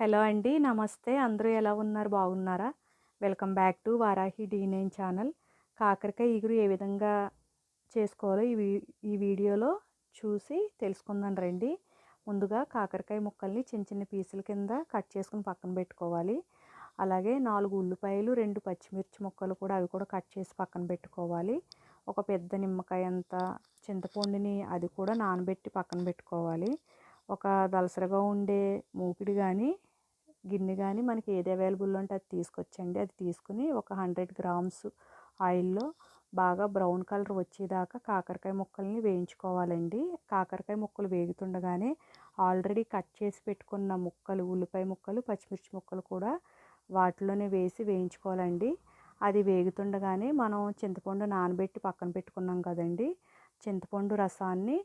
Hello అండి నమస్తే. అందరూ ఎలా ఉన్నారు? బాగున్నారా? Welcome back to Varahi D nine channel. కాకరకాయ ఇగురు ఏ విధంగా చేసుకోవాలో ఈ వీ- ఈ వీడియోలో చూసి తెలుసుకుందాం రండి. ముందుగా కాకరకాయ ముక్కల్ని చిన్న చిన్న పీసుల కింద కట్ చేసుకుని పక్కన పెట్టుకోవాలి. అలాగే నాలుగు ఉల్లిపాయలు రెండు పచ్చిమిర్చి ముక్కలు కూడా అవి కూడా కట్ చేసి పక్కన పెట్టుకోవాలి. ఒక పెద్ద నిమ్మకాయ అంత చింతపండుని అది కూడా నానబెట్టి పక్కన పెట్టుకోవాలి. ఒక దలసరగా ఉండే మూకిడి కానీ గిన్నె కానీ మనకి ఏది అవైలబుల్ ఉంటే అది తీసుకొచ్చండి. అది తీసుకుని ఒక హండ్రెడ్ గ్రామ్స్ ఆయిల్లో బాగా బ్రౌన్ కలర్ వచ్చేదాకా కాకరకాయ ముక్కల్ని వేయించుకోవాలండి. కాకరకాయ ముక్కలు వేగుతుండగానే ఆల్రెడీ కట్ చేసి పెట్టుకున్న ముక్కలు ఉల్లిపాయ ముక్కలు పచ్చిమిర్చి ముక్కలు కూడా వాటిలోనే వేసి వేయించుకోవాలండి. అది వేగుతుండగానే మనం చింతపండు నానబెట్టి పక్కన పెట్టుకున్నాం కదండి. చింతపండు రసాన్ని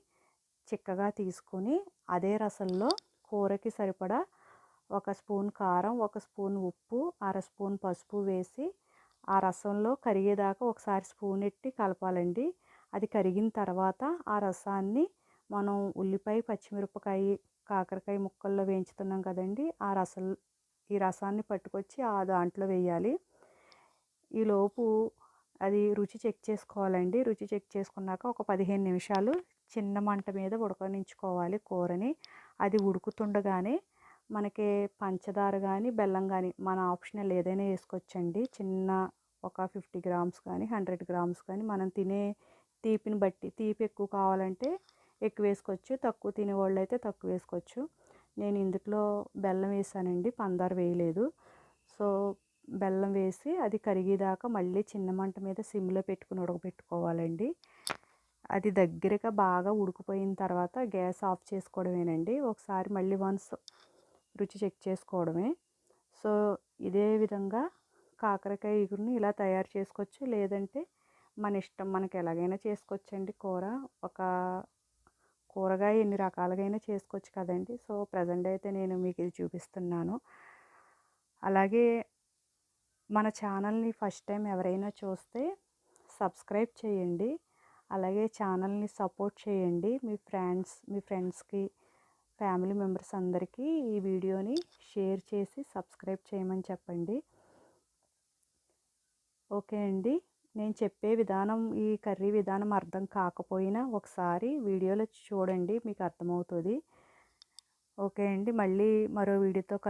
చిక్కగా తీసుకొని అదే రసంలో కూరకి సరిపడా ఒక స్పూన్ కారం ఒక స్పూన్ ఉప్పు అర స్పూన్ పసుపు వేసి ఆ రసంలో కరిగేదాకా ఒకసారి స్పూన్ ఎట్టి కలపాలండి. అది కరిగిన తర్వాత ఆ రసాన్ని మనం ఉల్లిపాయ పచ్చిమిరపకాయ కాకరకాయ ముక్కల్లో వేయించుతున్నాం కదండి. ఆ రసం ఈ రసాన్ని పట్టుకొచ్చి ఆ దాంట్లో వేయాలి. ఈలోపు అది రుచి చెక్ చేసుకోవాలండి. రుచి చెక్ చేసుకున్నాక ఒక పదిహేను నిమిషాలు చిన్న మంట మీద ఉడకనించుకోవాలి కూరని. అది ఉడుకుతుండగానే మనకి పంచదార కానీ బెల్లం కానీ మన ఆప్షనల్ ఏదైనా వేసుకోవచ్చండి. చిన్న ఒక ఫిఫ్టీ గ్రామ్స్ కానీ హండ్రెడ్ గ్రామ్స్ కానీ మనం తినే తీపిని బట్టి తీపి ఎక్కువ కావాలంటే ఎక్కువ వేసుకోవచ్చు. తక్కువ తినేవాళ్ళు అయితే తక్కువ వేసుకోవచ్చు. నేను ఇందులో బెల్లం వేసానండి పందారు వేయలేదు. సో బెల్లం వేసి అది కరిగేదాకా మళ్ళీ చిన్న మంట మీద సిమ్లో పెట్టుకుని ఉడకబెట్టుకోవాలండి. అది దగ్గరగా బాగా ఉడికిపోయిన తర్వాత గ్యాస్ ఆఫ్ చేసుకోవడమేనండి. ఒకసారి మళ్ళీ వన్స్ రుచి చెక్ చేసుకోవడమే. సో ఇదే విధంగా కాకరకాయ ఇగురుని ఇలా తయారు చేసుకోవచ్చు. లేదంటే మన ఇష్టం మనకి ఎలాగైనా చేసుకోవచ్చండి కూర. ఒక కూరగాయ ఎన్ని రకాలుగైనా చేసుకోవచ్చు కదండి. సో ప్రజెంట్ అయితే నేను మీకు ఇది చూపిస్తున్నాను. అలాగే మన ఛానల్ని ఫస్ట్ టైం ఎవరైనా చూస్తే సబ్స్క్రైబ్ చేయండి. అలాగే ఛానల్ని సపోర్ట్ చేయండి. మీ ఫ్రెండ్స్ మీ ఫ్రెండ్స్కి ఫ్యామిలీ మెంబర్స్ అందరికీ ఈ వీడియోని షేర్ చేసి సబ్స్క్రైబ్ చేయమని చెప్పండి. ఓకే అండి. నేను చెప్పే విధానం ఈ కర్రీ విధానం అర్థం కాకపోయినా ఒకసారి వీడియోలో చూడండి మీకు అర్థమవుతుంది. ఓకే అండి. మళ్ళీ మరో వీడియోతో కలు